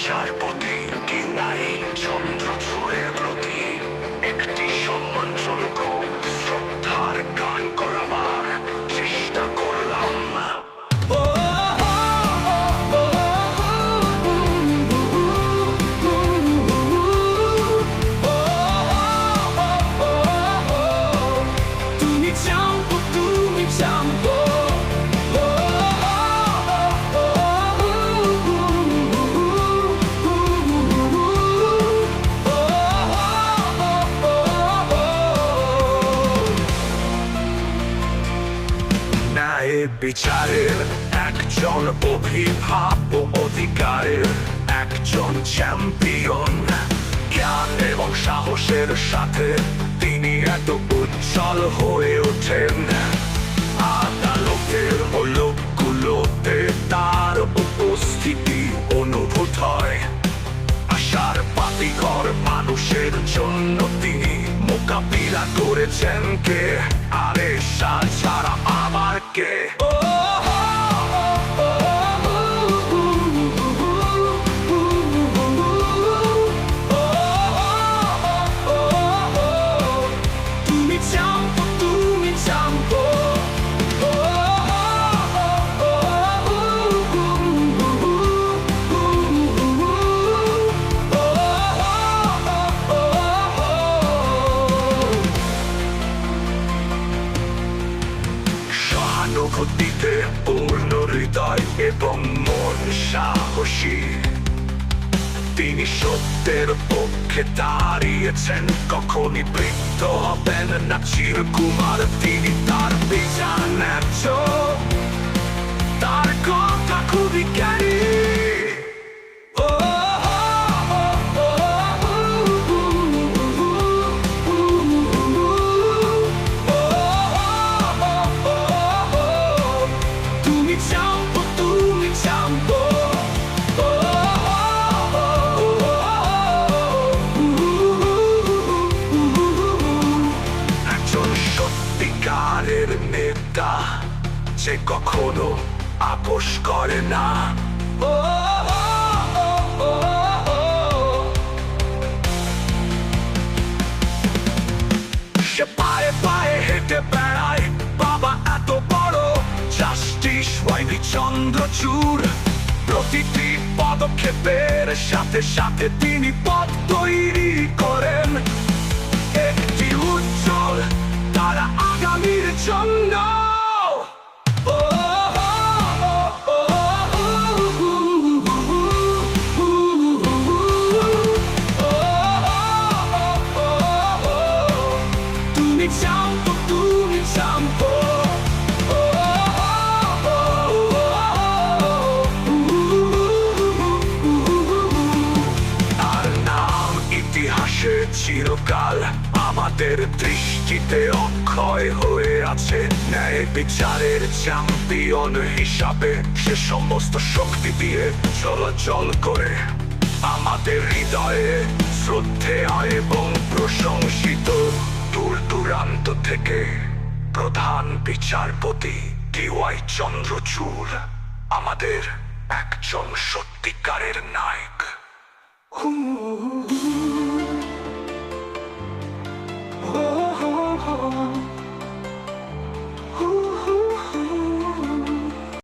বিচারপতি কি নাই চন্দ্রচূড়ের বিচারের একজন অভিভাব অধিকারের একজন চ্যাম্পিয়ন জ্ঞান এবং সাহসের সাথে তিনি এত উজ্জ্বল হয়ে ওঠেন। আদালতের লোকগুলোতে তার উপস্থিতি অনুভূত হয়। আশার পাতিঘর মানুষের জন্য তিনি মোকাবিলা করেছেন কে? আরে ছাড়া Okay. সহানুভূতিতে পূর্ণ হৃদয় এবং মন সাহসী তিনি সত্যের পক্ষে দাঁড়িয়েছেন কখনই বৃদ্ধ হবেন না চিরকুমার তিনি তার বিচার ন্যায্য যে কখনো আপোষ করে না। সে পায়ে পায়ে হেঁটে বেড়ায়, বাবা এত বড়। জাস্টিস হয়নি চন্দ্রচূড় প্রতিটি পদক্ষেপের সাথে সাথে তিনি পথ তৈরি করেন। চিরকাল আমাদের দৃষ্টিতে অক্ষয় হয়ে আছে ন্যায় বিচারের চ্যাম্পিয়ন হিসাবে সে সমস্ত শক্তি দিয়ে চলাচল করে আমাদের হৃদয়ে শ্রদ্ধেয় এবং প্রশংসিত দূর দূরান্ত থেকে প্রধান বিচারপতি ডিওয়াই চন্দ্রচূড় আমাদের একজন সত্যিকারের নায়ক